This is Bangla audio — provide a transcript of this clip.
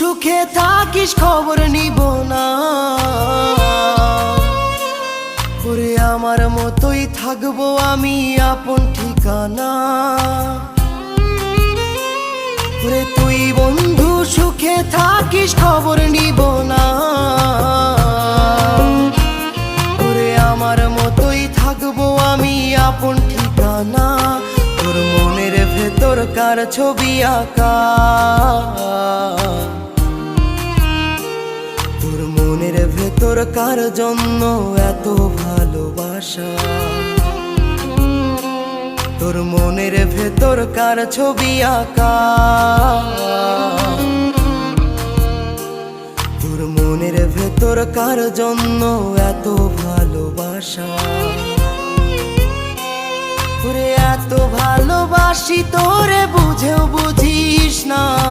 সুখে থাকিস, খবর নিব না। ওরে, আমার মতোই থাকব আমি আপন ঠিকানা। ওরে, তুই বন্ধু, সুখে থাকিস, খবর নিব না। ওরে, আমার মতোই থাকব আমি আপন ঠিকানা। তোর মনের ভেতরকার ছবি আঁকা। মনের ভেতর কার জন্য এত ভালোবাসা? তোর মনের ভেতর কার ছবি আঁকা? তোর মনের ভেতর কার জন্য এত ভালোবাসা? তোরে এত ভালোবাসি তোরে